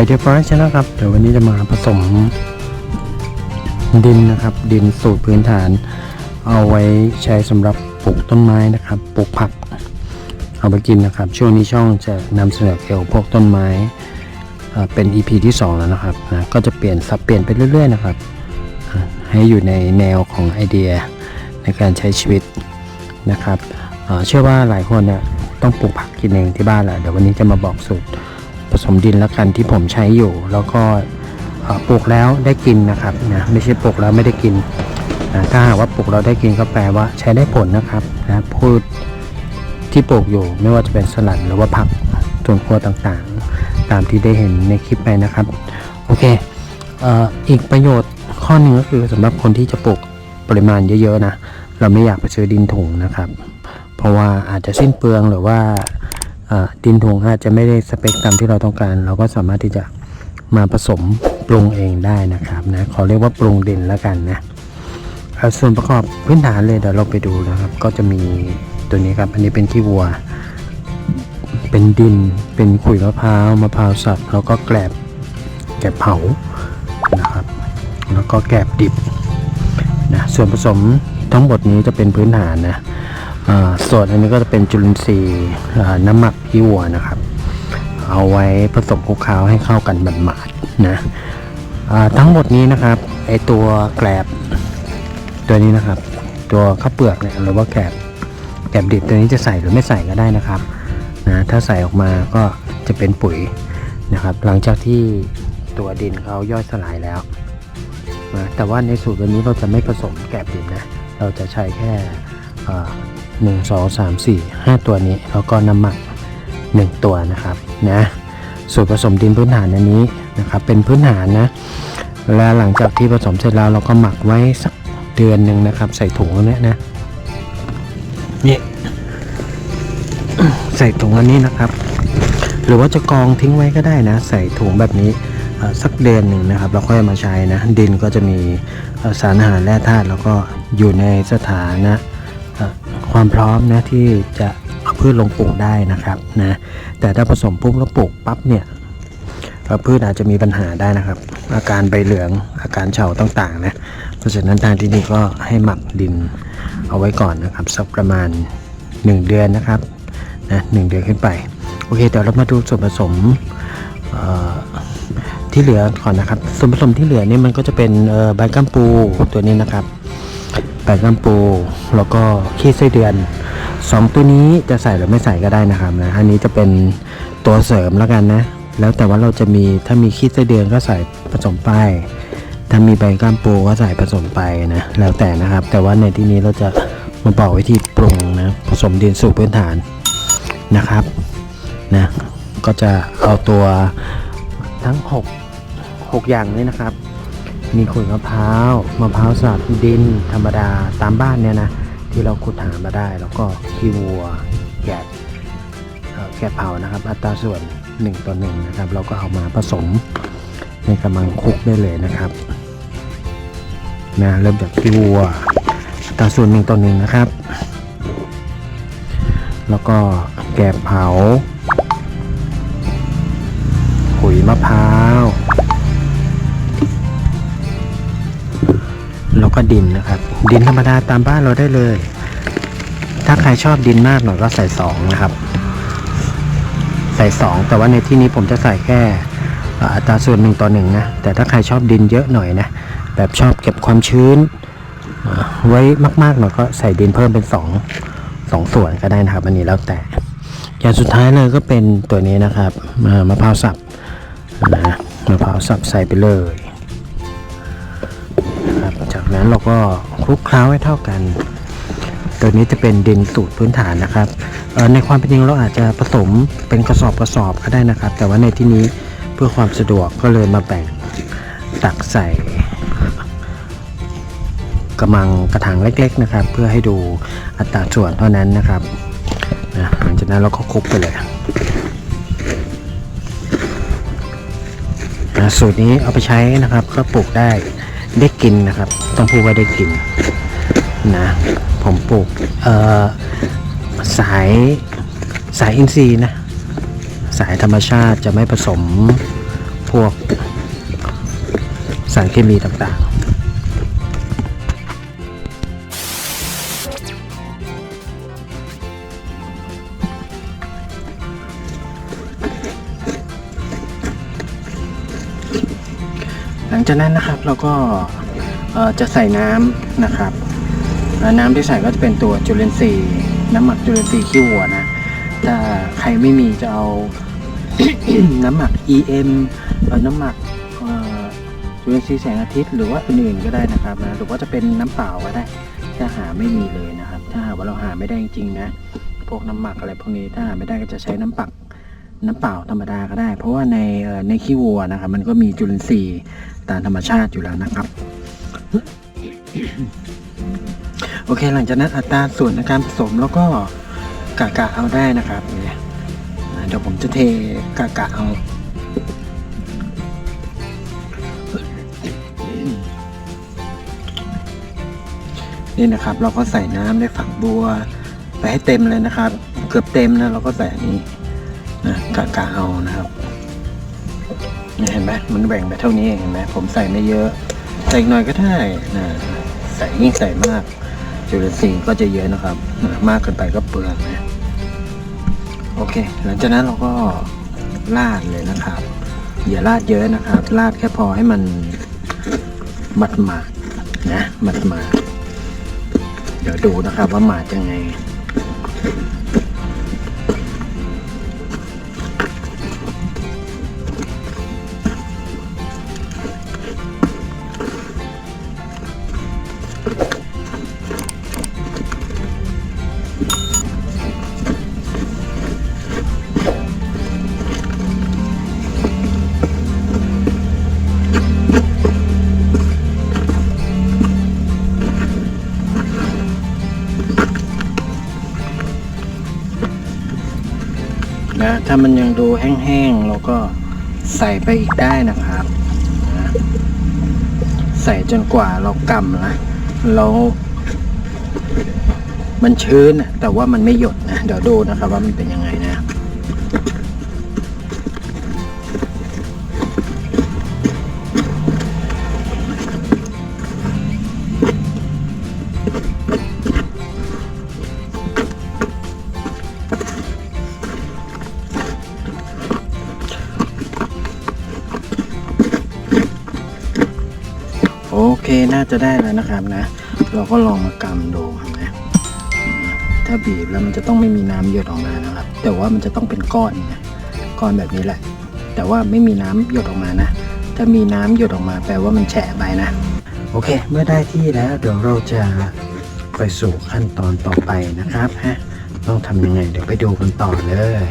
ไอเดียฟอเรสต์นะครับ เดี๋ยววันนี้จะมาผสมดินนะครับ ดินสูตรพื้นฐาน เอาไว้ใช้สำหรับปลูกต้นไม้นะครับ ปลูกผัก เอาไปกินนะครับ ช่วงนี้ช่องจะนำเสนอเกี่ยวพวกต้นไม้เป็น EP ที่ 2 แล้วนะครับนะก็จะเปลี่ยนสับเปลี่ยนไปเรื่อย ๆ นะครับ ให้อยู่ในแนวของไอเดียในการใช้ชีวิตนะครับเชื่อว่าหลายคนเนี่ยต้องปลูกผักกินเองที่บ้านแหละเดี๋ยววันนี้จะมาบอกสูตร สมดินแล้วกันที่ผมใช้อยู่ แล้วก็ปลูกแล้วได้กินนะครับนะไม่ใช่ปลูกแล้วไม่ได้กินนะถ้าหากว่าปลูกแล้วได้กินก็แปลว่าใช้ได้ผลนะครับนะพูดที่ปลูกอยู่ไม่ว่าจะเป็นสลัดหรือว่าผักสวนครัวต่างๆ ตามที่ได้เห็นในคลิปไปนะครับ โอเคเอ,ออีกประโยชน์ข้อหนึ่งก็คือสำหรับคนที่จะปลูกปริมาณเยอะๆนะเราไม่อยากไปซื้อดินถุงนะครับ เพราะว่าอาจจะสิ้นเปลืองหรือว่า ดินถุงอาจจะไม่ได้สเปคตามที่เราต้องการ เราก็สามารถที่จะมาผสมปรุงเองได้นะครับนะขอเรียกว่าปรุงดินแล้วกันนะอ่าส่วนประกอบพื้นฐานเลยเดี๋ยวเราไปดูนะครับ ก็จะมีตัวนี้ครับ อันนี้เป็นขี้วัว เป็นดินเป็นขุยมะพร้าวมะพร้าวสับแล้วก็แกลบแกลบเผานะครับ แล้วก็แกลบดิบนะส่วนผสมทั้งหมดนี้จะเป็นพื้นฐานนะ ส่วนอันนี้ก็จะเป็นจุลินทรีย์น้ำหมักขี้วัวนะครับ เอาไว้ผสมคลุกเคล้าให้เข้ากันบันหมาดนะทั้งหมดนี้นะครับไอตัวแกลบตัวนี้นะครับ ตัวข้าวเปลือกเนี่ยหรือว่าแกลบแกลบดิบตัวนี้จะใส่หรือไม่ใส่ก็ได้นะครับนะถ้าใส่ออกมาก็จะเป็นปุ๋ยนะครับ หลังจากที่ตัวดินเขาย่อยสลายแล้วนะแต่ว่าในสูตรวันนี้เราจะไม่ผสมแกลบดิบนะเราจะใช้แค่ อ่าหนึ่งสองสามสี่ห้าตัวนี้ แล้วก็น้ำหมักหนึ่งตัวนะครับนะส่วนผสมดินพื้นฐานอันนี้นะครับเป็นพื้นฐานนะและหลังจากที่ผสมเสร็จแล้วเราก็หมักไว้สักเดือนหนึ่งนะครับ ใส่ถุงอันนี้นะนี่ใส่ถุงอันนี้นะครับ หรือว่าจะกองทิ้งไว้ก็ได้นะ ใส่ถุงแบบนี้สักเดือนหนึ่งนะครับแล้วค่อยมาใช้นะ ดินก็จะมีสารอาหารแร่ธาตุแล้วก็อยู่ในสถานะ ความพร้อมนะที่จะเอาพืชลงปลูกได้นะครับนะแต่ถ้าผสมปุ๊บแล้วปลูกปั๊บเนี่ยพืชอาจจะมีปัญหาได้นะครับ อาการใบเหลืองอาการเฉาต่างๆนะเพราะฉะนั้นทางที่นี่ก็ให้หมักดินเอาไว้ก่อนนะครับสักประมาณ 1 เดือนนะครับนะหนึ่งเดือนขึ้นไปโอเคเดี๋ยวเรามาดูส่วนผสมที่เหลือก่อนนะครับส่วนผสมที่เหลือนี่มันก็จะเป็นใบกัมปูตัวนี้นะครับ ใบกัมปูแล้วก็ขี้ไส้เดือนสองตัวนี้จะใส่หรือไม่ใส่ก็ได้นะครับนะอันนี้จะเป็นตัวเสริมแล้วกันนะ แล้วแต่ว่าเราจะมีถ้ามีขี้ไส้เดือนก็ใส่ผสมไป ถ้ามีใบก้ามปูก็ใส่ผสมไปนะแล้วแต่นะครับ แต่ว่าในที่นี้เราจะมาบอกวิธีปรุงนะผสมดินสูตรพื้นฐานนะครับนะก็จะเอาตัวทั้ง 6 6 อย่างนี้นะครับ มีขุยมะพร้าวมะพร้าวสับดิน ธรรมดาตามบ้านเนี่ยนะที่เราขุดหามาได้ แล้วก็ขี้วัวแกะแกะเผานะครับ อัตราส่วน1ต่อ1นะครับ เราก็เอามาผสมในกำลังคุกได้เลยนะครับนะเริ่มจากขี้วัวอัตราส่วน1ต่อ1นะครับ แล้วก็แกะเผาขุยมะพร้าว แล้วก็ดินนะครับ ดินธรรมดาตามบ้านเราได้เลย ถ้าใครชอบดินมากหน่อยก็ใส่สองนะครับ ใส่สองแต่ว่าในที่นี้ผมจะใส่แค่อัตราส่วนหนึ่งต่อหนึ่งนะ แต่ถ้าใครชอบดินเยอะหน่อยนะ แบบชอบเก็บความชื้น ไว้มากๆหน่อยก็ใส่ดินเพิ่มเป็นสองสองส่วนก็ได้นะครับ อันนี้แล้วแต่ อย่างสุดท้ายเลยก็เป็นตัวนี้นะครับมะพร้าวสับนะมะพร้าวสับใส่ไปเลย นั้นเราก็คลุกเคล้าให้เท่ากัน ตัวนี้จะเป็นดินสูตรพื้นฐานนะครับ ในความเป็นจริงเราอาจจะผสมเป็นกระสอบกระสอบก็ได้นะครับ แต่ว่าในที่นี้เพื่อความสะดวกก็เลยมาแบ่งตักใส่กระมังกระถางเล็ก ๆนะครับ เพื่อให้ดูอัตราส่วนเท่านั้นนะครับนะหลังจากนั้นเราก็คลุกไปเลยนะสูตรนี้เอาไปใช้นะครับก็ปลูกได้ ได้กินนะครับ ต้องพูดว่าได้กินนะผมปลูกสายสายอินทรีย์นะสายธรรมชาติจะไม่ผสมพวกสารเคมีต่างๆ งจากนั้นนะครับเราก็จะใส่น้ำนะครับน้ำที่ใส่ก็จะเป็นตัวจุลินทรีย์น้ำหมักจุลินทรีย์ขี้วัวนะถ้าใครไม่มีจะเอาน้ำหมัก EM เอ่อน้ำหมักจุลินทรีย์แสงอาทิตย์หรือว่าอื่นๆก็ได้นะครับนะหรือว่าจะเป็นน้ำเปล่าก็ได้ ถ้าหาไม่มีเลยนะครับ ถ้าหากว่าเราหาไม่ได้จริงๆนะพวกน้ำหมักอะไรพวกนี้ถ้าหาไม่ได้ก็จะใช้น้ำปัก น้ำเปล่าธรรมดาก็ได้ เพราะว่าในในขี้วัวนะครับ มันก็มีจุลินทรีย์ตามธรรมชาติอยู่แล้วนะครับ โอเค หลังจากนั้นอัตราส่วนในการผสมแล้วก็กะกะเอาได้นะครับเนี่ยอ่าเดี๋ยวผมจะเทกะกะเอานี่นะครับ เราก็ใส่น้ำในฝักบัวไปให้เต็มเลยนะครับ เกือบเต็มนะเราก็ใส่อันนี้ นะกะกะเอานะครับเห็นไหมมันแบ่งไปเท่านี้เห็นไหมผมใส่ไม่เยอะ ใส่อีกหน่อยก็ได้นะใส่ยิ่งใส่มาก จุลินทรีย์ก็จะเยอะนะครับนะมากเกินไปก็เปลืองนะโอเค หลังจากนั้นเราก็ราดเลยนะครับ อย่าราดเยอะนะครับราดแค่พอให้มันมัดหมาดนะมัดหมาดเดี๋ยวดูนะครับว่าหมาดยังไง ถ้ามันยังดูแห้งๆเราก็ใส่ไปอีกได้นะครับ ใส่จนกว่าเรากำนะเรามันชื้นแต่ว่ามันไม่หยดนะ เดี๋ยวดูนะครับว่ามันเป็นยังไงนะ เคน่าจะได้แล้วนะครับนะ เราก็ลองมากำดูนะถ้าบีบแล้วมันจะต้องไม่มีน้ำหยดออกมานะครับ แต่ว่ามันจะต้องเป็นก้อนนะก้อนแบบนี้แหละ แต่ว่าไม่มีน้ำหยดออกมานะ ถ้ามีน้ำหยดออกมาแปลว่ามันแฉะไปนะ โอเค เมื่อได้ที่แล้วเดี๋ยวเราจะไปสู่ขั้นตอนต่อไปนะครับฮะต้องทำยังไงเดี๋ยวไปดูกันต่อเลย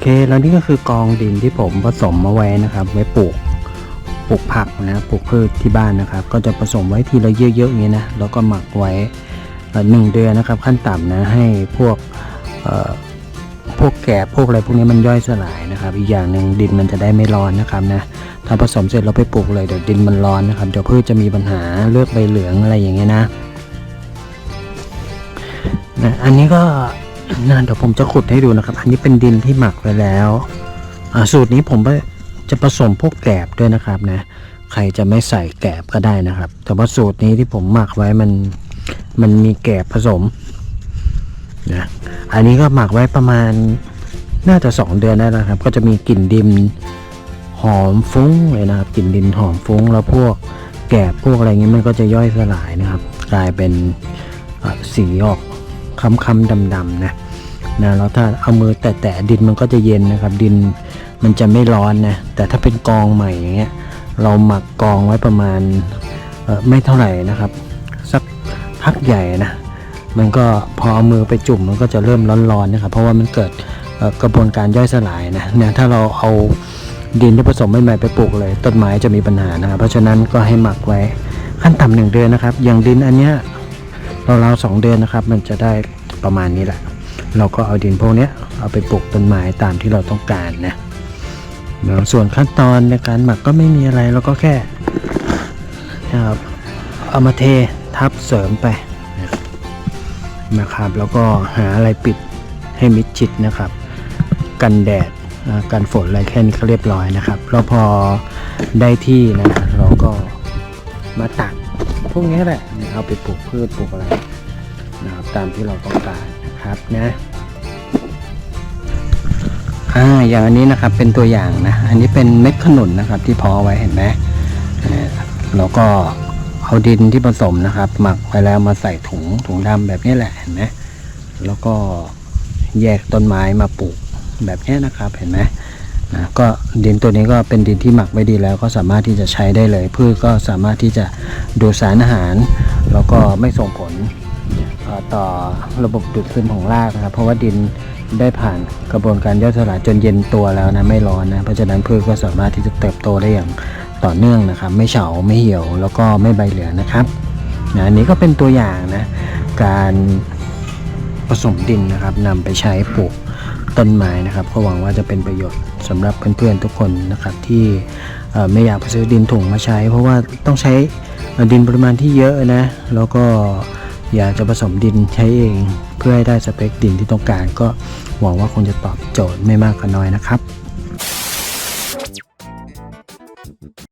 เคแล้วนี่ก็คือกองดินที่ผมผสมมาไว้นะครับ ไว้ปลูกปลูกผักนะปลูกพืชที่บ้านนะครับ ก็จะผสมไว้ทีละเยอะๆอย่างนี้นะแล้วก็หมักไว้หนึ่งเดือนนะครับ ขั้นต่ำนะให้พวกพวกแกบพวกอะไรพวกนี้มันย่อยสลายนะครับ อีกอย่างหนึ่งดินมันจะได้ไม่ร้อนนะครับนะถ้าผสมเสร็จเราไปปลูกเลยเดี๋ยวดินมันร้อนนะครับเดี๋ยวพืชจะมีปัญหาเลือกใบเหลืองอะไรอย่างเงี้ยนะนะ อันนี้ก็ นเดี๋ยวผมจะขุดให้ดูนะครับ อันนี้เป็นดินที่หมักไว้แล้วสูตรนี้ผมจะผสมพวกแกลบด้วยนะครับนะใครจะไม่ใส่แกลบก็ได้นะครับ แต่ว่าสูตรนี้ที่ผมหมักไว้มันมันมีแกลบผสมนะอันนี้ก็หมักไว้ประมาณน่าจะสองเดือนได้แล้วครับ ก็จะมีกลิ่นดินหอมฟุ้งเลยนะครับกลิ่นดินหอมฟุ้งแล้วพวกแกลบพวกอะไรเงี้ยมันก็จะย่อยสลายนะครับ กลายเป็นสีออกค้ำๆดำๆนะ นะแล้วถ้าเอามือแตะดินมันก็จะเย็นนะครับ ดินมันจะไม่ร้อนนะแต่ถ้าเป็นกองใหม่อย่างเงี้ยเราหมักกองไว้ประมาณไม่เท่าไหร่นะครับ สักพักใหญ่นะมันก็พอเอามือไปจุ่มมันก็จะเริ่มร้อนๆนะครับเพราะว่ามันเกิดกระบวนการย่อยสลายนะเนี่ยถ้าเราเอาดินที่ผสมใหม่ๆไปปลูกเลย ต้นไม้จะมีปัญหานะครับเพราะฉะนั้นก็ให้หมักไว้ขั้นต่ำหนึ่งเดือนนะครับ อย่างดินอันเนี้ยเราๆสองเดือนนะครับ มันจะได้ประมาณนี้แหละ เราก็เอาดินพวกนี้เอาไปปลูกต้นไม้ตามที่เราต้องการนะแล้วส่วนขั้นตอนในการหมักก็ไม่มีอะไรเราก็แค่นะครับเอามาเททับเสริมไปนะครับ แล้วก็หาอะไรปิดให้มิดชิดนะครับ กันแดดกันฝนอะไรแค่นี้ก็เรียบร้อยนะครับแล้วพอได้ที่นะเราก็มาตักพวกนี้แหละเอาไปปลูกพืชปลูกอะไรนะครับตามที่เราต้องการ นะครับนะอ่าอย่างอันนี้นะครับเป็นตัวอย่างนะ อันนี้เป็นเม็ดขนุนนะครับ ที่เพาไว้เห็นไหมแล้วก็เอาดินที่ผสมนะครับ หมักไว้แล้วมาใส่ถุงถุงดำแบบนี้แหละเห็นไหมแล้วก็แยกต้นไม้มาปลูกแบบนี้นะครับเห็นไหมนะก็ดินตัวนี้ก็เป็นดินที่หมักไว้ดีแล้วก็สามารถที่จะใช้ได้เลยพืชก็สามารถที่จะดูดสารอาหาร แล้วก็ไม่ส่งผล ต่อระบบดูดซึมของรากนะครับ เพราะว่าดินได้ผ่านกระบวนการย่อยสลายจนเย็นตัวแล้วนะไม่ร้อนนะเพราะฉะนั้นพืชก็สามารถที่จะเติบโตได้อย่างต่อเนื่องนะครับ ไม่เฉาไม่เหี่ยวแล้วก็ไม่ใบเหลืองนะครับนะอันนี้ก็เป็นตัวอย่างนะการผสมดินนะครับนำไปใช้ปลูกต้นไม้นะครับ ก็หวังว่าจะเป็นประโยชน์สำหรับเพื่อนๆทุกคนนะครับที่ไม่อยากไปซื้อดินถุงมาใช้ เพราะว่าต้องใช้ดินปริมาณที่เยอะนะแล้วก็ อยากจะผสมดินใช้เองเพื่อให้ได้สเปคดินที่ต้องการก็หวังว่าคงจะตอบโจทย์ไม่มากก็น้อยนะครับ